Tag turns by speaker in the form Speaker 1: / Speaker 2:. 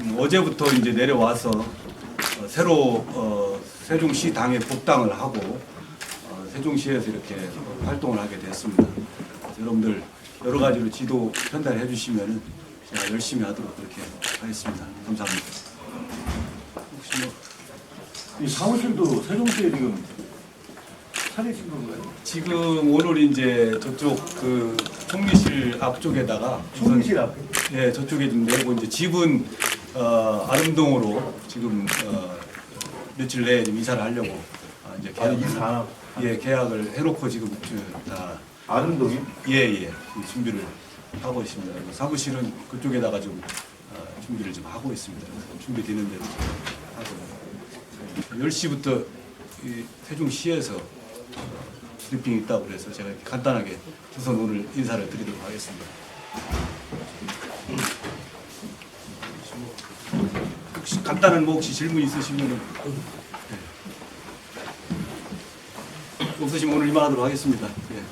Speaker 1: 음, 어제부터 이제 내려와서 어, 새로 어, 세종시 당에 복당을 하고 어, 세종시에서 이렇게 어, 활동을 하게 됐습니다. 여러분들 여러 가지로 지도 편달해 주시면은 제가 열심히 하도록 그렇게 하겠습니다. 감사합니다. 혹시
Speaker 2: 뭐이 사무실도 세종시에 지금 차리신 건가요?
Speaker 1: 지금 오늘 이제 저쪽 그 총리실 앞쪽에다가
Speaker 2: 총리실 앞에?
Speaker 1: 예, 저쪽에 좀 내고 이제 집은 어, 아름동으로 지금 어, 며칠 내에 좀 이사를 하려고 아, 이제
Speaker 2: 아니
Speaker 1: 계약을,
Speaker 2: 이사 안 하고
Speaker 1: 예, 계약을 해놓고 지금 저, 다
Speaker 2: 아름동이?
Speaker 1: 예예 준비를 하고 있습니다. 그리고 사무실은 그쪽에다가 좀 어, 준비를 좀 하고 있습니다. 그래서 준비되는 대로 하고 10시부터 이 세종시에서 어, 브리핑이 있다고 그래서 제가 이렇게 간단하게 우선 오늘 인사를 드리도록 하겠습니다. 혹시 간단한 뭐 혹시 질문 있으시면은 네. 없으시면 오늘 이만하도록 하겠습니다. 예.